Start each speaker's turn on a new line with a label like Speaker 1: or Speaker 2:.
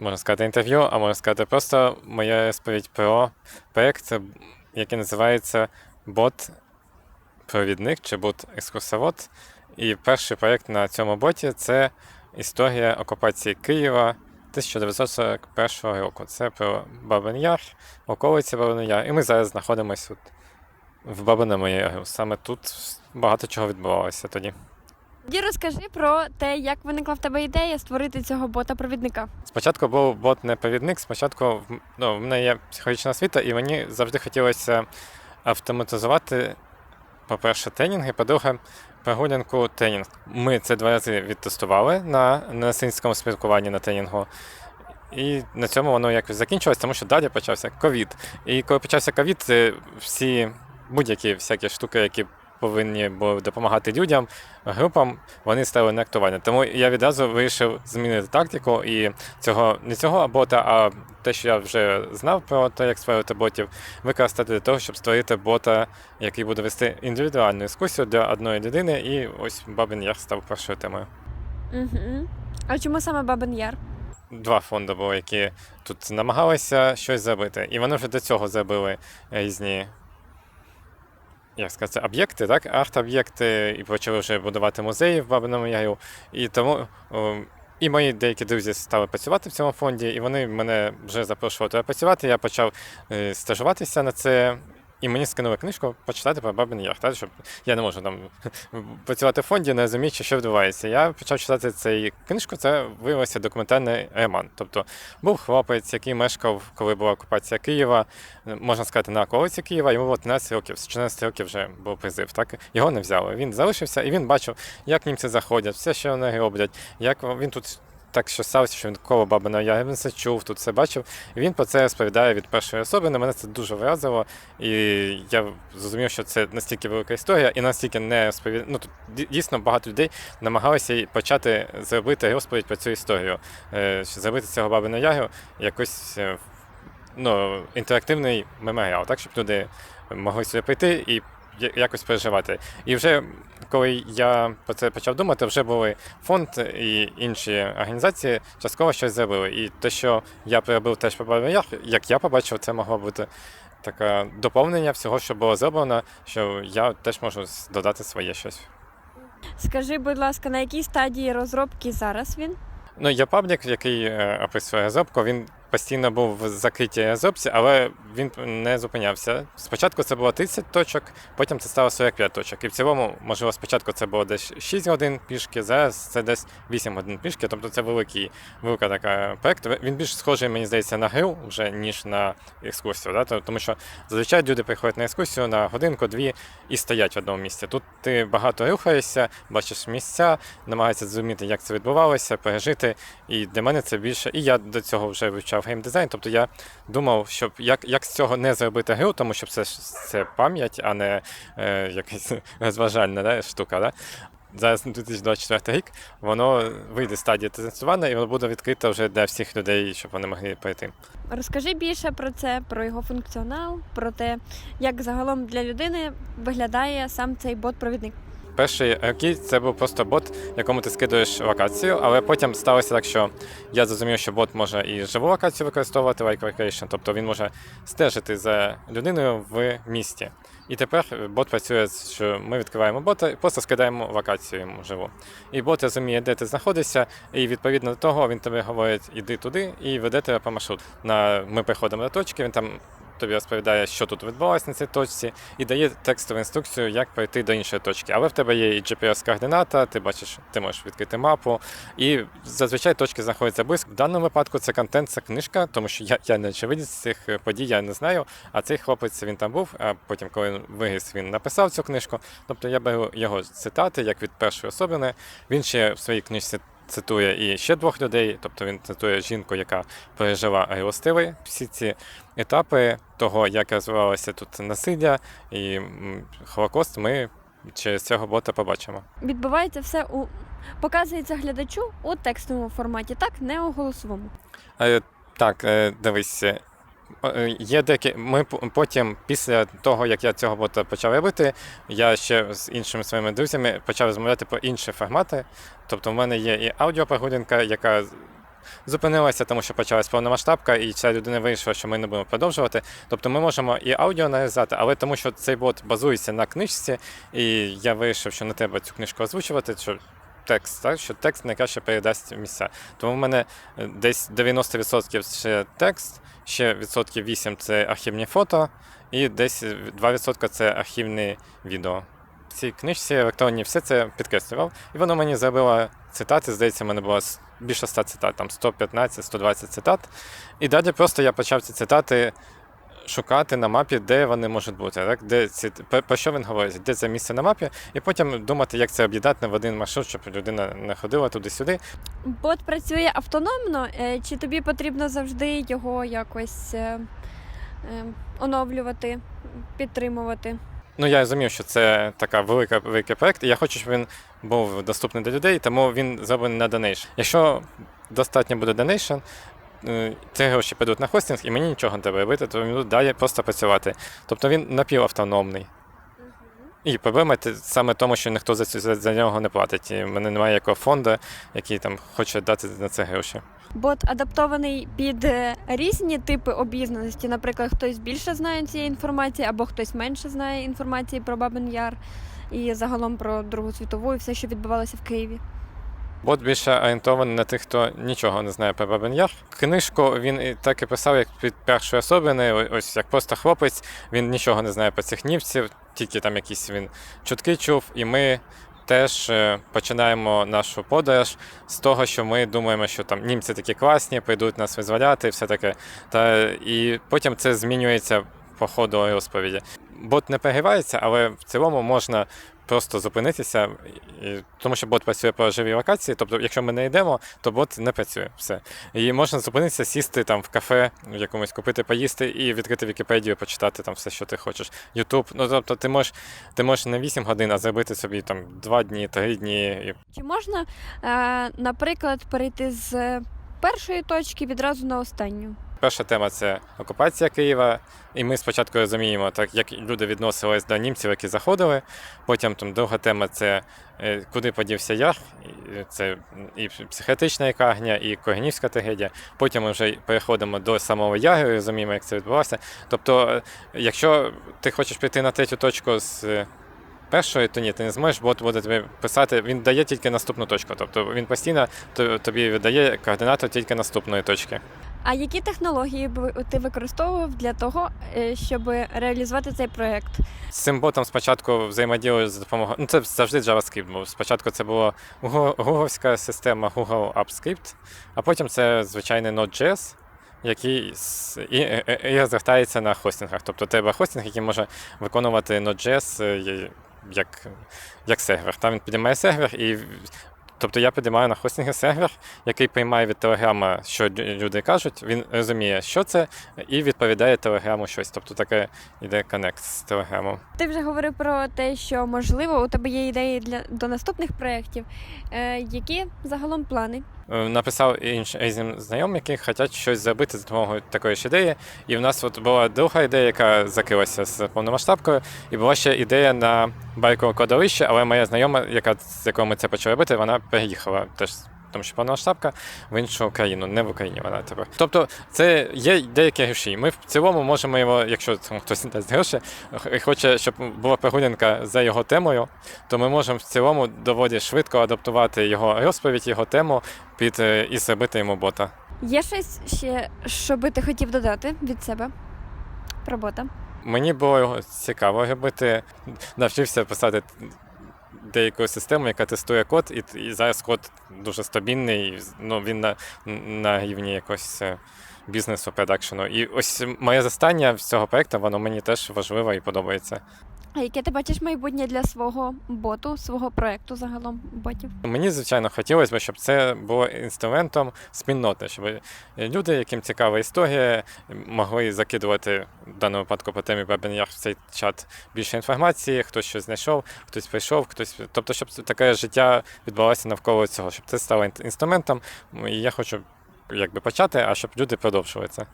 Speaker 1: можна сказати, інтерв'ю, а можна сказати, просто моя розповідь про проєкт, який називається Бот-провідник чи бот-екскурсовод. І перший проєкт на цьому боті це історія окупації Києва 1941 року. Це про Бабин Яр, околиці Бабин Яр. І ми зараз знаходимося тут, в Бабиному Яру. Саме тут багато чого відбувалося тоді.
Speaker 2: Тоді розкажи про те, як виникла в тебе ідея створити цього бота-провідника.
Speaker 1: Спочатку був бот не провідник, спочатку ну, в мене є психологічна освіта, і мені завжди хотілося автоматизувати, по-перше, тренінги, по-друге, прогулянку тренінг. Ми це два рази відтестували на насильницькому спілкуванні на тренінгу. І на цьому воно якось закінчилось, тому що далі почався ковід. І коли почався ковід, е, всі будь-які всякі штуки, які повинні були допомагати людям, групам, вони стали неактуальні. Тому я відразу вирішив змінити тактику і цього не цього бота, а те, що я вже знав про те, як створювати ботів, використати для того, щоб створити бота, який буде вести індивідуальну дискусію для одної людини. І ось Бабин Яр став першою темою.
Speaker 2: Угу. А чому саме Бабин Яр?
Speaker 1: Два фонди були, які тут намагалися щось зробити. І вони вже до цього зробили різні. Як сказати, об'єкти, так? Арт-об'єкти, і почали вже будувати музеї в Бабиному Яру. І тому і мої деякі друзі стали працювати в цьому фонді, і вони мене вже запрошували туди працювати. Я почав е, стажуватися на це. І мені скинули книжку почитати про Бабин Яр, так, щоб я не можу там працювати в фонді, не розуміючи, що відбувається. Я почав читати цю книжку, це виявився документальний роман. Тобто був хлопець, який мешкав, коли була окупація Києва, можна сказати, на околиці Києва, йому було 13 років, з 14 років вже був призив. Так? Його не взяли. Він залишився і він бачив, як німці заходять, все, що вони роблять, як він тут. Так що сталося, що він коло Бабина це чув, тут все бачив. І він про це розповідає від першої особи. На мене це дуже вразило. І я зрозумів, що це настільки велика історія, і настільки не розповідає. Ну тут дійсно багато людей намагалися почати зробити розповідь про цю історію, Е, зробити цього Бабина Яру якось е, ну, інтерактивний меморіал, так, щоб люди могли сюди прийти і якось переживати. І вже коли я про це почав думати, вже були фонд і інші організації частково щось зробили. І те, що я проробив теж по як я побачив, це могло бути таке доповнення всього, що було зроблено, що я теж можу додати своє щось.
Speaker 2: Скажи, будь ласка, на якій стадії розробки зараз він?
Speaker 1: Ну, є паблік, який е, описує розробку. Він постійно був в закритій розробці, але він не зупинявся. Спочатку це було 30 точок, потім це стало 45 точок. І в цілому, можливо, спочатку це було десь 6 годин пішки, зараз це десь 8 годин пішки. Тобто це великий, велика така проект. Він більш схожий, мені здається, на гру вже, ніж на екскурсію. Да? Тому що зазвичай люди приходять на екскурсію на годинку-дві і стоять в одному місці. Тут ти багато рухаєшся, бачиш місця, намагаєшся зрозуміти, як це відбувалося, пережити. І для мене це більше. І я до цього вже вивчав геймдизайн. Тобто я думав, щоб як, як з цього не зробити гру, тому що це це пам'ять, а не е, якась розважальна да, штука. Да? Зараз 2024 рік воно вийде з стадії тестування і воно буде відкрито вже для всіх людей, щоб вони могли пройти.
Speaker 2: Розкажи більше про це, про його функціонал, про те, як загалом для людини виглядає сам цей бот-провідник.
Speaker 1: Перші роки це був просто бот, якому ти скидуєш локацію, але потім сталося так, що я зрозумів, що бот може і живу локацію використовувати, like location, тобто він може стежити за людиною в місті. І тепер бот працює, що ми відкриваємо бота і просто скидаємо локацію йому живу. І бот розуміє, де ти знаходишся, і відповідно до того він тобі говорить, іди туди і веде тебе по маршруту. На, ми приходимо до точки, він там тобі розповідає, що тут відбувалося на цій точці, і дає текстову інструкцію, як пройти до іншої точки. Але в тебе є і GPS-координата, ти бачиш, ти можеш відкрити мапу. І зазвичай точки знаходяться близько. В даному випадку це контент, це книжка, тому що я, я не очевидець цих е, подій, я не знаю. А цей хлопець він там був, а потім, коли він виріс, він написав цю книжку. Тобто я беру його цитати, як від першої особини. Він ще в своїй книжці цитує і ще двох людей, тобто він цитує жінку, яка пережила агростили всі ці етапи того, як розвивалося тут насилля і Холокост, ми через цього бота побачимо.
Speaker 2: Відбувається все у показується глядачу у текстовому форматі, так не у голосовому.
Speaker 1: Е, так, е, дивись. Е, Є деякі. Ми потім, після того, як я цього бота почав робити, я ще з іншими своїми друзями почав розмовляти про інші формати. Тобто, в мене є і аудіопрогулянка, яка зупинилася, тому що почалась повномасштабка, і ця людина вирішила, що ми не будемо продовжувати. Тобто ми можемо і аудіо нарізати, але тому що цей бот базується на книжці, і я вирішив, що не треба цю книжку озвучувати. Що Текст, так, що текст найкраще передасть місця. Тому в мене е, десь 90% це текст, ще відсотків 8 це архівні фото, і десь 2% це архівне відео. В цій книжці електронній все це підкреслював, і воно мені зробило цитати. Здається, в мене було більше 100 цитат, там 115-120 цитат. І далі просто я почав ці цитати шукати на мапі, де вони можуть бути, так? Де ці, про, що він говорить, де це місце на мапі, і потім думати, як це об'єднати в один маршрут, щоб людина не ходила туди-сюди.
Speaker 2: Бот працює автономно, е, чи тобі потрібно завжди його якось е, е, оновлювати, підтримувати?
Speaker 1: Ну, я розумів, що це така велика великий проект, і я хочу, щоб він був доступний для людей, тому він зроблений на donation. Якщо достатньо буде е, ці гроші підуть на хостинг, і мені нічого не треба робити, то він буде далі просто працювати. Тобто він напівавтономний. І проблема саме тому, що ніхто за, цю- за, за нього не платить. І в мене немає якого фонду, який там хоче дати на це гроші.
Speaker 2: Бот адаптований під е, різні типи обізнаності. Наприклад, хтось більше знає цієї інформації, або хтось менше знає інформації про Бабин Яр і загалом про Другу світову і все, що відбувалося в Києві.
Speaker 1: Бот більше орієнтований на тих, хто нічого не знає про Бабин Яр. Книжку він і так і писав, як під першої особини, ось як просто хлопець. Він нічого не знає про цих німців, тільки там якісь він чутки чув, і ми. Теж е, починаємо нашу подорож з того, що ми думаємо, що там німці такі класні, прийдуть нас визволяти, і все таке. Та і потім це змінюється по ходу розповіді. Бот не перегрівається, але в цілому можна просто зупинитися, і- тому що бот працює по живій локації. Тобто, якщо ми не йдемо, то бот не працює. Все. І можна зупинитися, сісти там в кафе, в якомусь купити, поїсти і відкрити Вікіпедію, почитати там все, що ти хочеш. Ютуб. Ну тобто, ти можеш, ти можеш не 8 годин, а зробити собі там 2 дні, 3 дні.
Speaker 2: Чи можна, е, наприклад, перейти з першої точки відразу на останню?
Speaker 1: Перша тема це окупація Києва, і ми спочатку розуміємо, так як люди відносились до німців, які заходили. Потім там друга тема це е, куди подівся яр, це і психіатрична лікарня, і Коренівська трагедія. Потім ми вже переходимо до самого яру і розуміємо, як це відбувалося. Тобто, е, якщо ти хочеш піти на третю точку з е, першої, то ні, ти не зможеш, бот буде тобі писати, він дає тільки наступну точку. Тобто він постійно то- тобі видає координату тільки наступної точки.
Speaker 2: А які технології б ти використовував для того, е, щоб реалізувати цей проєкт?
Speaker 1: З цим ботом спочатку взаємодіяли за допомогою. Ну, це завжди JavaScript був. Спочатку це була гугловська система Google AppScript, а потім це звичайний Node.js, який і, розвертається на хостингах. Тобто треба хостинг, який може виконувати Node.js е, як, як сервер. Там він підіймає сервер і. Тобто я підіймаю на хостинги сервер, який приймає від телеграма, що люди кажуть, він розуміє, що це, і відповідає телеграму щось. Тобто таке іде коннект з телеграмом.
Speaker 2: Ти вже говорив про те, що можливо у тебе є ідеї для до наступних проєктів. Е, які загалом плани?
Speaker 1: Е, Написав іншим знайомим, які хочуть щось зробити з допомогою такої ж ідеї. І в нас от була друга ідея, яка закрилася з повномасштабкою, і була ще ідея на байкове кладовище, але моя знайома, яка з якою ми це почали робити, вона переїхала теж. Тому що повномасштабка в іншу країну, не в Україні вона тепер. Тобто, це є деякі гроші. Ми в цілому можемо його, якщо там хтось дасть гроші, і хоче, щоб була прогулянка за його темою, то ми можемо в цілому доволі швидко адаптувати його розповідь, його тему під е, і зробити йому бота.
Speaker 2: Є щось ще, що би ти хотів додати від себе про бота?
Speaker 1: Мені було цікаво робити. Навчився писати деяку системи, яка тестує код, і, і зараз код дуже стабільний. Ну, він на, на рівні якогось е, бізнесу, продакшену. І ось моє застання з цього проекту, воно мені теж важливо і подобається.
Speaker 2: А яке ти бачиш майбутнє для свого боту, свого проєкту загалом ботів?
Speaker 1: Мені, звичайно, хотілося б, щоб це було інструментом спільноти, щоб люди, яким цікава історія, могли закидувати в даному випадку по темі Бабін'яр в цей чат більше інформації, хтось щось знайшов, хтось прийшов, хтось. Тобто, щоб таке життя відбувалося навколо цього, щоб це стало інструментом. Я хочу якби почати, а щоб люди продовжували це.